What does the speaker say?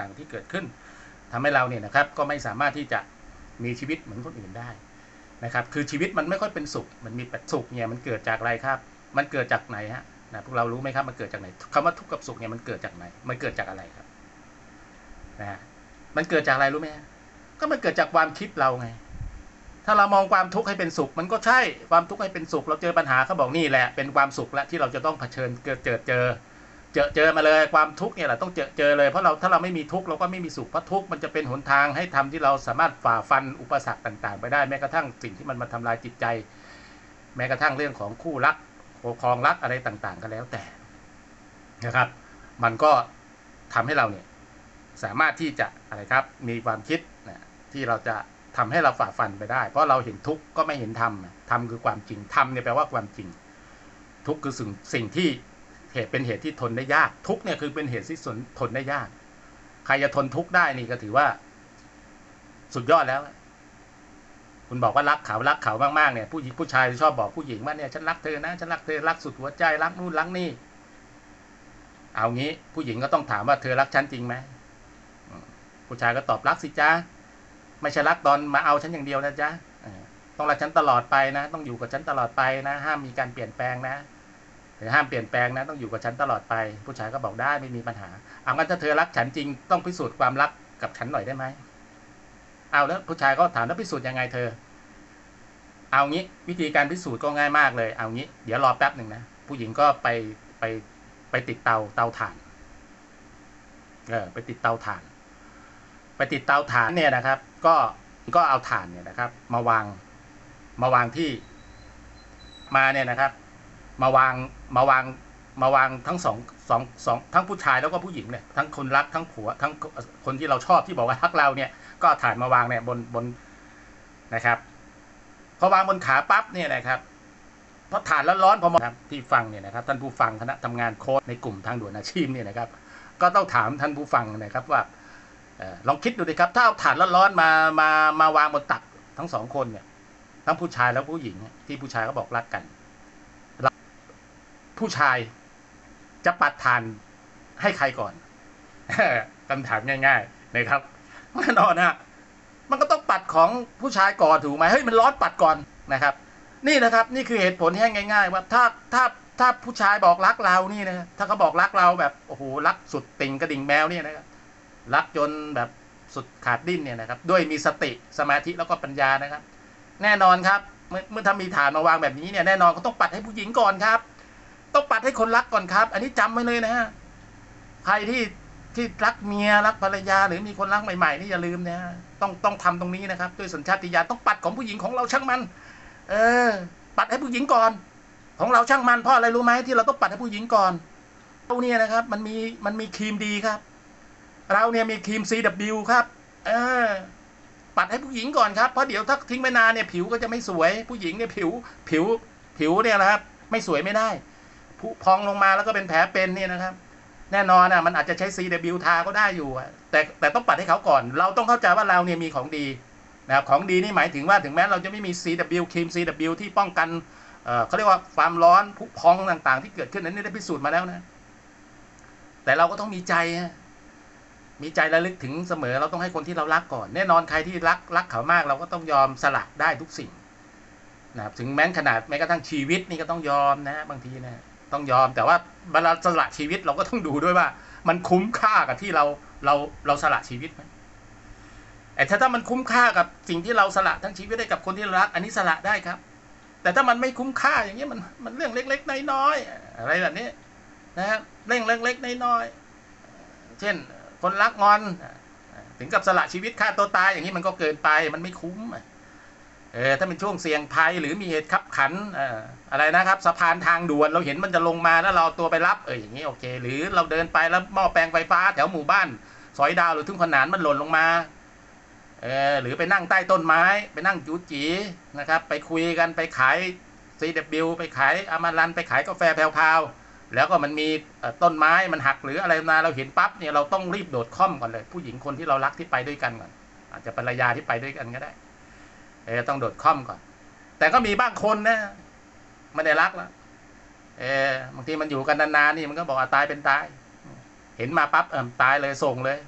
ต่างที่เกิดขึ้นทำให้เราเนี่ยนะครับก็ไม่สามารถที่จะมีชีวิตเหมือนคนอื่นได้นะครับ คือชีวิตมันไม่ค่อยเป็นสุข มันมีแต่สุขเนี่ยมันเกิดจากอะไรครับ มันเกิดจากไหนฮะนะพวกเรารู้ไหมครับมันเกิดจากไหนคำว่าทุกข์กับสุขเนี่ยมันเกิดจากไหน มันเกิดจากอะไรครับนะฮะมันเกิดจากอะไรรู้ไหมก็มันเกิดจากความคิดเราไง ถ้าเรามองความทุกข์ให้เป็นสุข มันก็ใช่ความทุกข์ให้เป็นสุข เราเจอปัญหาเขาบอกนี่แหละ เป็นความสุขแล้วที่เราจะต้องเผชิญเกิดเจอเจอ เจอเจอมาเลยความทุกข์เนี่ยแหละต้องเจอเจอเลย เพราะเราถ้าเราไม่มีทุกข์เราก็ไม่มีสุขเพราะทุกข์มันจะเป็นหนทางให้ทำที่เราสามารถฝ่าฟันอุปสรรคต่างๆ ไปได้แม้กระทั่งสิ่งที่มันมาทำลายจิตใจ แม้กระทั่งเรื่องของคู่รักครองรักอะไรต่างๆ ก็แล้วแต่นะครับ มันก็ทำให้เราเนี่ยสามารถที่จะอะไรครับมีความคิดนะที่เราจะทำให้เราฝ่าฟันไปได้ เพราะเราเห็นทุกข์ก็ไม่เห็นธรรมธรรมคือความจริงธรรมเนี่ยแปลว่าความจริง ทุกข์คือสิ่งสิ่งที่ เหตุเป็นเหตุที่ทนได้ยาก ทุกเนี่ยคือเป็นเหตุที่สนทนได้ยาก ใครจะทนทุกได้นี่ก็ถือว่า สุดยอดแล้ว คุณบอกว่ารักเขารักเขามากๆเนี่ยผู้หญิงผู้ชายชอบบอกผู้หญิงว่าเนี่ยฉันรักเธอนะฉันรักเธอรักสุดหัวใจรักนู่นรักนี่ เอางี้ ผู้หญิงก็ต้องถามว่าเธอรักฉันจริงไหมผู้ชายก็ตอบรักสิจ้าไม่ใช่รักตอนมาเอาฉันอย่างเดียวนะจ๊ะต้องรักฉันตลอดไปนะ ต้องอยู่กับฉันตลอดไปนะ ห้ามมีการเปลี่ยนแปลงนะ หรือห้ามเปลี่ยนแปลงนะต้องอยู่กับฉันตลอดไป ผู้ชายก็บอกได้ไม่มีปัญหาเอางั้นถ้าเธอรักฉันจริงต้องพิสูจน์ความรักกับฉันหน่อยได้ไหมเอาแล้วผู้ชายก็ถามแล้วพิสูจน์ยังไงเธอ เอางี้วิธีการพิสูจน์ก็ง่ายมากเลย เอางี้ เดี๋ยวรอแป๊บหนึ่งนะผู้หญิงก็ไปไปไปติดเตาเตาถ่าน เออไปติดเตาถ่าน ไปติดเตาถ่านเนี่ยนะครับ ก็ก็เอาถ่านเนี่ยนะครับ มาวางมาวางที่มาเนี่ยนะครับ มาวางมาวางมาวางทั้งสองสองสองทั้งผู้ชายแล้วก็ผู้หญิงเนี่ยทั้งคนรักทั้งผัวทั้งคนที่เราชอบที่บอกว่ารักเราเนี่ย ก็ถ่านมาวางเนี่ยบนบนนะครับพอวางบนขาปั๊บเนี่ยนะครับพอถ่านแล้วร้อนพอมาที่ฟังเนี่ยนะครับท่านผู้ฟังคณะทำงานโค้ดในกลุ่มทางด่วนอาชีพเนี่ยนะครับ ก็ต้องถามท่านผู้ฟังนะครับว่าลองคิดดูดิครับ ถ้าเอาถ่านร้อนๆมามามาวางบนตักทั้งสองคนเนี่ยทั้งผู้ชายแล้วผู้หญิงที่ผู้ชายก็บอกรักกัน ผู้ชายจะปัดทานให้ใครก่อนคำถามง่ายๆนะครับแน่นอนนะมันก็ต้องปัดของผู้ชายก่อนถูกไหมเฮ้ยมันร้อนปัดก่อนนะครับ นี่นะครับนี่คือเหตุผลที่ง่าย ๆ ว่าถ้าถ้าถ้าผู้ชายบอกรักเรานี่นะถ้าเขาบอกรักเราแบบโอ้โหรักสุดติ่งกระดิ่งแมวเนี่ยนะครับรักจนแบบสุดขาดดิ้นเนี่ยนะครับ ด้วยมีสติสมาธิแล้วก็ปัญญานะครับ แน่นอนครับ เมื่อเมื่อถ้ามีฐานมาวางแบบนี้เนี่ยแน่นอนก็ต้องปัดให้ผู้หญิงก่อนครับ ต้องปัดให้คนรักก่อนครับ อันนี้จำไว้เลยนะฮะใครที่ที่รักเมียรักภรรยาหรือมีคนรักใหม่ๆนี่อย่าลืมนะฮะต้องต้องทำตรงนี้นะครับ ด้วยสัญชาติญาณต้องปัดของผู้หญิงของเราช่างมัน เออ ปัดให้ผู้หญิงก่อน ของเราช่างมันเพราะอะไรรู้ไหมที่เราต้องปัดให้ผู้หญิงก่อนเราเนี่ยนะครับ มันมีมันมีครีมดีครับ เราเนี่ยมีครีม CW ครับ เออปัดให้ผู้หญิงก่อนครับเพราะเดี๋ยวถ้าทิ้งไปนานเนี่ยผิวก็จะไม่สวยผู้หญิงเนี่ยผิวผิวผิวเนี่ยนะครับ ไม่สวยไม่ได้ ผุพองลงมาแล้วก็เป็นแผลเป็นเนี่ยนะครับ แน่นอนอะมันอาจจะใช้ CW ทาก็ได้อยู่แต่แต่ต้องปัดให้เขาก่อน เราต้องเข้าใจว่าเราเนี่ยมีของดีนะครับของดีนี่หมายถึงว่าถึงแม้เราจะไม่มี CW ครีม CW ที่ป้องกันเอ่อเขาเรียกว่าความร้อนผุพองต่างๆ ที่เกิดขึ้นนั้นนี่ได้พิสูจน์มาแล้วนะ แต่เราก็ต้องมีใจมีใจระลึกถึงเสมอเราต้องให้คนที่เรารักก่อน แน่นอนใครที่รักรักเขามาก เราก็ต้องยอมสละได้ทุกสิ่งนะครับถึงแม้ขนาดแม้กระทั่งชีวิตนี่ก็ต้องยอมนะบางทีนะ ต้องยอม แต่ว่าเวลาสละชีวิตเราก็ต้องดูด้วยว่า มันคุ้มค่ากับที่เราเราเราสละชีวิตไหมไอ้ถ้าถ้ามันคุ้มค่ากับสิ่งที่เราสละทั้งชีวิตให้กับคนที่เรารัก อันนี้สละได้ครับ แต่ถ้ามันไม่คุ้มค่าอย่างเงี้ยมันมันเรื่องเล็ก ๆ น้อยๆอะไรแบบนี้นะครับเรื่องเล็กๆน้อยๆเช่น คนรักงอน ถึงกับสละชีวิตฆ่าตัวตายอย่างนี้มันก็เกินไปมันไม่คุ้ม เออถ้าเป็นช่วงเสี่ยงภัยหรือมีเหตุขับขันอ่ออะไรนะครับ สะพานทางด่วนเราเห็นมันจะลงมาแล้วเราตัวไปรับเอออย่างนี้โอเค หรือเราเดินไปแล้วหม้อแปลงไฟฟ้าแถวหมู่บ้าน สอยดาวหรือทุ่งขนานมันหล่นลงมาเออหรือไปนั่งใต้ต้นไม้ ไปนั่งจูจีนะครับ ไปคุยกันไปขาย CW ไปขายอามารันไปขายกาแฟแพรวๆแล้วก็มันมีต้นไม้มันหักหรืออะไรมาเราเห็นปั๊บเนี่ยเราต้องรีบโดดค่อมก่อนเลย ผู้หญิงคนที่เรารักที่ไปด้วยกันก่อนอาจจะภรรยาที่ไปด้วยกันก็ได้ เออต้องโดดค่อมก่อน แต่ก็มีบางคนนะไม่ได้รักแล้วเออบางทีมันอยู่กันนานๆนี่มันก็บอกอาตายเป็นตาย เห็นมาปั๊บเออตายเลยส่งเลย